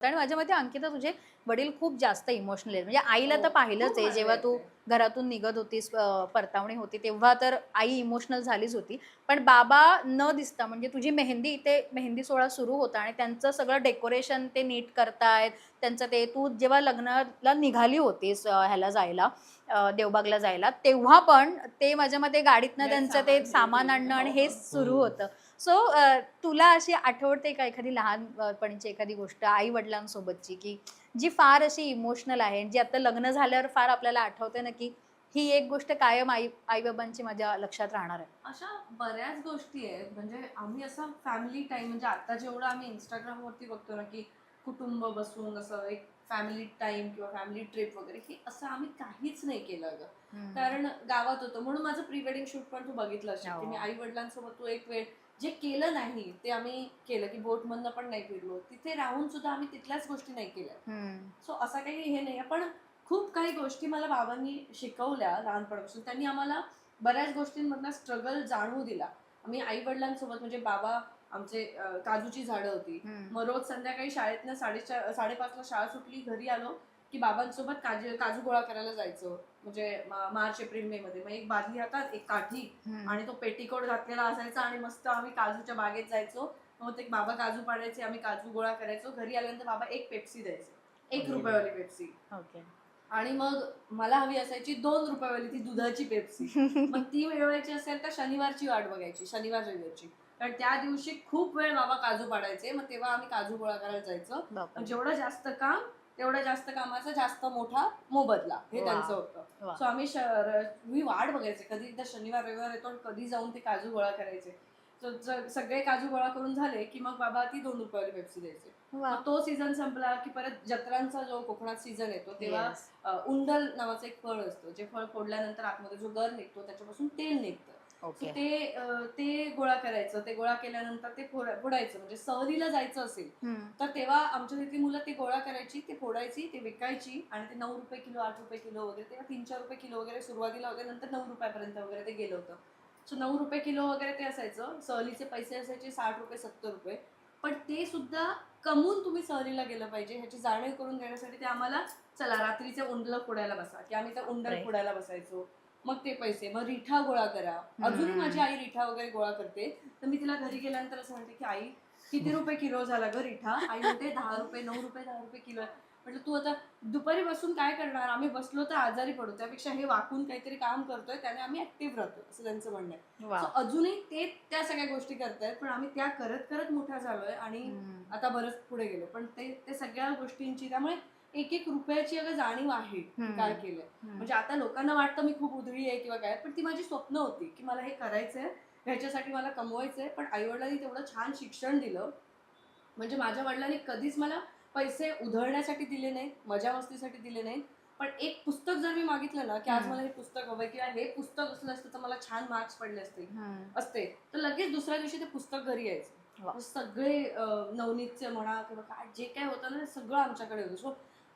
आणि माझ्या मते अंकिता तुझे वडील खूप जास्त इमोशनल आहेत. म्हणजे आईला तर पाहिलंच आहे. जेव्हा तू घरातून निघत होतीस परतावणी होती तेव्हा तर आई इमोशनल झालीच होती. पण बाबा न दिसता म्हणजे तुझी मेहंदी इथे मेहंदी सोहळा सुरू होता आणि त्यांचं सगळं डेकोरेशन ते नीट करतायत. त्यांचं ते तू जेव्हा लग्नाला निघाली होतीस ह्याला जायला देवबागला जायला तेव्हा पण ते माझ्या मते गाडीतनं हे त्यांचं ते सामान आणणं आणि हो, हेच हो. सुरू होतं. सो तुला अशी आठवते का एखादी लहानपणीची एखादी गोष्ट आई वडिलांसोबतची की जी फार अशी इमोशनल आहे जी आता लग्न झाल्यावर फार आपल्याला आठवते ना की ही एक गोष्ट कायम आई आई बाबांची माझ्या लक्षात राहणार आहे? अशा बऱ्याच गोष्टी आहेत. म्हणजे आम्ही असं फॅमिली टाइम म्हणजे आता जेवढं आम्ही इंस्टाग्राम वरती बघतो ना की कुटुंब बसून असं एक फॅमिली टाइम किंवा फॅमिली ट्रिप वगैरे हे असं आम्ही काहीच नाही केलं ग कारण गावात होतं. म्हणून माझं प्री वेडिंग शूट पण तू बघितलं असेल की हो. मी आई वडिलांसोबत तू एक वेळ जे केलं नाही ते आम्ही केलं की बोट मधनं पण नाही फिरलो. तिथे राहून सुद्धा आम्ही तिथल्याच गोष्टी नाही केल्या. सो असं काही हे नाही पण खूप काही गोष्टी मला बाबांनी शिकवल्या लहानपणापासून. त्यांनी आम्हाला बऱ्याच गोष्टींमधला स्ट्रगल जाणवू दिला. आम्ही आई वडिलांसोबत म्हणजे बाबा आमचे काजूची झाडं होती. मग रोज संध्याकाळी शाळेतनं साडेचार साडेपाचला शाळा सुटली घरी आलो की बाबांसोबत काजू काजू गोळा करायला जायचो. म्हणजे मार्च एप्रिल मे मध्ये. मग एक बादली हातात एक काठी. आणि तो पेटीकोट घातलेला असायचा आणि मस्त आम्ही काजूच्या बागेत जायचो. मग ते बाबा काजू पाडायचे आम्ही काजू गोळा करायचो. घरी आल्यानंतर बाबा एक पेप्सी द्यायचे. एक रुपयावाली पेप्सी. ओके. आणि मग मला हवी असायची दोन रुपयावाली ती दुधाची पेप्सी. मग ती मिळवायची असेल तर शनिवारची वाट बघायची शनिवार रविवारची. कारण त्या दिवशी खूप वेळ बाबा काजू पाडायचे. मग तेव्हा आम्ही काजू गोळा करायला जायचो. जेवढं जास्त काम तेवढं जास्त कामाचा जास्त मोठा मोबदला हे. त्यांचं होतं. सो आम्ही मी वाट बघायचे. कधी एकदा शनिवार रविवार येतो कधी जाऊन ते काजू गोळा करायचे. सगळे काजू गोळा करून झाले की मग बाबा ती दोन रुपयावाली पेप्सी द्यायचे. तो सीझन संपला की परत जत्रांचा जो कोकणात सीझन येतो तेव्हा उंडल नावाचं एक फळ असतं. जे फळ फोडल्यानंतर आतमध्ये जो गर निघतो त्याच्यापासून तेल निघतं. ओके ते अ, ते गोळा करायचं ते गोळा केल्यानंतर ते फोड- फोडायचं. म्हणजे सहलीला जायचं असेल हम्म. तर तेव्हा आमच्या तिथली मुलं ते गोळा करायची ते फोडायची ते विकायची आणि ते नऊ रुपये किलो आठ रुपये किलो वगैरे तेव्हा तीन चार रुपये किलो वगैरे सुरुवातीला होते नंतर नऊ रुपयापर्यंत वगैरे ते गेलं होतं. सो नऊ रुपये किलो वगैरे ते असायचं. सहलीचे पैसे असायचे साठ रुपये सत्तर रुपये. पण ते सुद्धा कमवून तुम्ही सहलीला गेलं पाहिजे ह्याची जाणीव करून देण्यासाठी ते आम्हाला चला रात्रीचे उंडलं फोडायला बसा. की आम्ही त्या उंडल Right. फोडायला बसायचो. मग ते पैसे मग रिठा गोळा करा अजूनही. माझी आई रिठा वगैरे गोळा करते तर मी तिला घरी गेल्यानंतर असं म्हणते की आई किती रुपये किलो झाला ग रिठा आई म्हणते दहा रुपये नऊ रुपये दहा रुपये किलो. म्हटलं तू आता दुपारी बसून काय करणार आम्ही बसलो तर आजारी पडू त्यापेक्षा हे वाकून काहीतरी काम करतोय त्याने आम्ही ऍक्टिव्ह राहतो असं त्यांचं म्हणणं आहे. So अजूनही ते त्या सगळ्या गोष्टी करतायत पण आम्ही त्या करत करत मोठ्या झालोय आणि. आता बरंच पुढे गेलो पण ते ते सगळ्या गोष्टींची त्यामुळे एक एक रुपयाची अगं जाणीव आहे. काय केलंय. म्हणजे आता लोकांना वाटतं मी खूप उधळी आहे किंवा काय पण ती माझी स्वप्न होती की मला हे करायचंय ह्याच्यासाठी मला कमवायचंय पण आई वडिलांनी तेवढं छान शिक्षण दिलं म्हणजे माझ्या वडिलांनी कधीच मला पैसे उधळण्यासाठी दिले नाहीत मजा मस्तीसाठी दिले नाहीत पण एक पुस्तक जर मी मागितलं ना की आज. मला हे पुस्तक हवंय किंवा हे पुस्तक असलं असतं तर मला छान मार्क्स पडले असते. असते तर लगेच दुसऱ्या दिवशी ते पुस्तक घरी. यायचं सगळे नवनीतचे म्हणा किंवा काय जे काय होतं ना सगळं आमच्याकडे होतं सो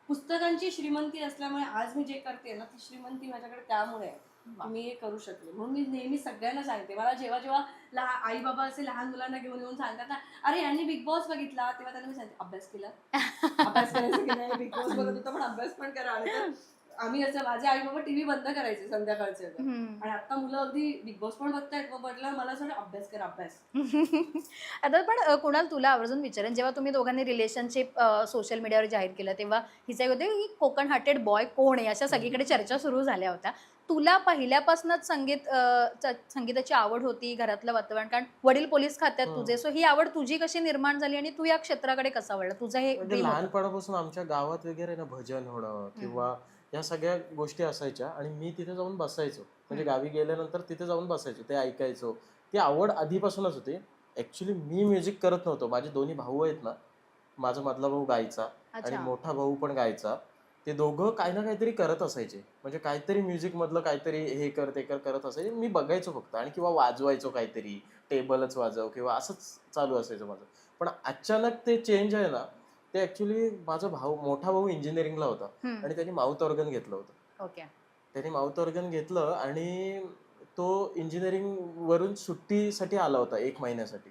पुस्तकांची श्रीमंती असल्यामुळे आज मी जे करते ना ती श्रीमंती माझ्याकडे त्यामुळे आहे मी हे करू शकले. म्हणून मी नेहमी सगळ्यांना सांगते मला जेव्हा जेव्हा लहा आई बाबा असे लहान मुलांना घेऊन येऊन सांगतात ना अरे यांनी बिग बॉस बघितला तेव्हा त्यांना मी सांगते अभ्यास केला. अभ्यास करायचा बिग बॉस बघत होता पण अभ्यास पण करा. आम्ही असं माझे आई बाबा टीव्ही बंद करायचे संध्याकाळचे. आणि आता मुलं अगदी बिग बॉस पण बघतायत मग म्हटलं मला असं अभ्यास कर अभ्यास. आता पण कुणाल तुला आवर्जून विचारेन जेव्हा तुम्ही दोघांनी रिलेशनशिप सोशल मीडियावर जाहीर केलं तेव्हा हिचं एक होते की कोकण हार्टेड बॉय कोण आहे? अशा सगळीकडे चर्चा सुरू झाल्या होत्या. तुला पहिल्यापासूनच संगीत संगीताची आवड होती घरातलं वातावरण कारण वडील पोलीस खात्यात. तुझे. सो ही आवड तुझी कशी निर्माण झाली आणि तू या क्षेत्राकडे कसा वळला? तुझं हे म्हणजे. लहानपणापासून आमच्या गावात वगैरे ना भजन होणं किंवा या सगळ्या गोष्टी असायच्या आणि मी तिथे जाऊन बसायचो. म्हणजे गावी गेल्यानंतर तिथे जाऊन बसायचो ते ऐकायचो. ती आवड आधीपासूनच होती. ऍक्च्युली मी म्युझिक करत नव्हतो. माझे दोन्ही भाऊ आहेत ना माझा मधला भाऊ गायचा आणि मोठा भाऊ पण गायचा. ते दोघं काही ना काहीतरी करत असायचे. म्हणजे काहीतरी म्युझिक मधलं काहीतरी हे कर ते कर करत असायचे. मी बघायचो फक्त. आणि किंवा वाजवायचो काहीतरी. टेबलच वाजव किंवा असंच चालू असायचं माझं. पण अचानक ते चेंज आहे ना ते ऍक्च्युली माझा भाऊ मोठा भाऊ इंजिनिअरिंगला होता. आणि त्यांनी माउथ ऑर्गन घेतलं होतं. ओके. त्यांनी माउथ ऑर्गन घेतलं आणि तो इंजिनिअरिंग वरून सुट्टीसाठी आला होता एक महिन्यासाठी.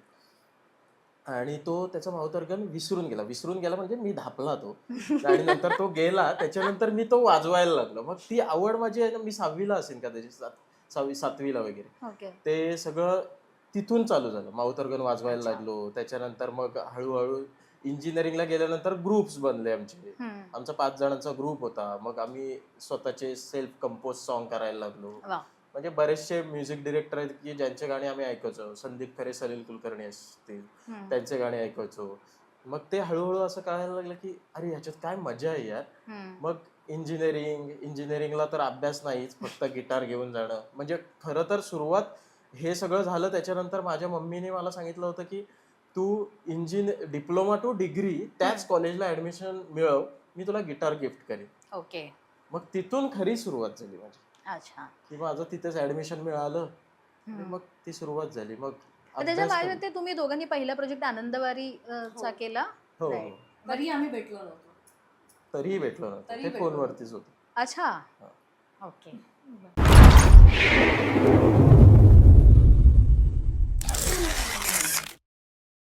आणि तो त्याचा मावतर्गन विसरून गेला. विसरून गेला म्हणजे मी धापला तो. आणि नंतर तो गेला. त्याच्यानंतर मी तो वाजवायला लागलो. मग ती आवड माझी आहे ना मी सहावीला असेल का त्याची? सहावी सातवीला वगैरे. ते सगळं तिथून चालू झालं. माउथॉर्गन वाजवायला. लागलो. त्याच्यानंतर मग हळूहळू इंजिनिअरिंगला गेल्यानंतर ग्रुप्स बनले आमचे. आमचा पाच जणांचा ग्रुप होता मग आम्ही स्वतःचे सेल्फ कंपोज सॉन्ग करायला लागलो. म्हणजे बरेचसे म्युझिक डिरेक्टर आहेत की ज्यांचे गाणे आम्ही ऐकायचो संदीप खरे सलील कुलकर्णी असतील. त्यांचे गाणे ऐकायचो मग ते हळूहळू असं कळायला लागलं की अरे ह्याच्यात काय मजा आहे यार. मग इंजिनिअरिंग इंजिनिअरिंगला तर अभ्यास नाहीच फक्त गिटार घेऊन जाणं म्हणजे खरं तर सुरुवात हे सगळं झालं त्याच्यानंतर माझ्या मम्मीने मला सांगितलं होतं की तू इंजिन डिप्लोमा टू डिग्री त्याच. कॉलेजला ऍडमिशन मिळव मी तुला गिटार गिफ्ट करेन. ओके मग तिथून खरी सुरुवात झाली माझी. अच्छा. की माझं तिथेच ऍडमिशन मिळालं. मग ती सुरुवात झाली. मग त्याच्या मते तुम्ही दोघांनी पहिला प्रोजेक्ट आनंदवारी अ, चा हो. केला? हो. हो. तरी आम्ही भेटलो नव्हतो. तरीही भेटलो नव्हतं. ते फोनवरतीच होतं. अच्छा. हा. ओके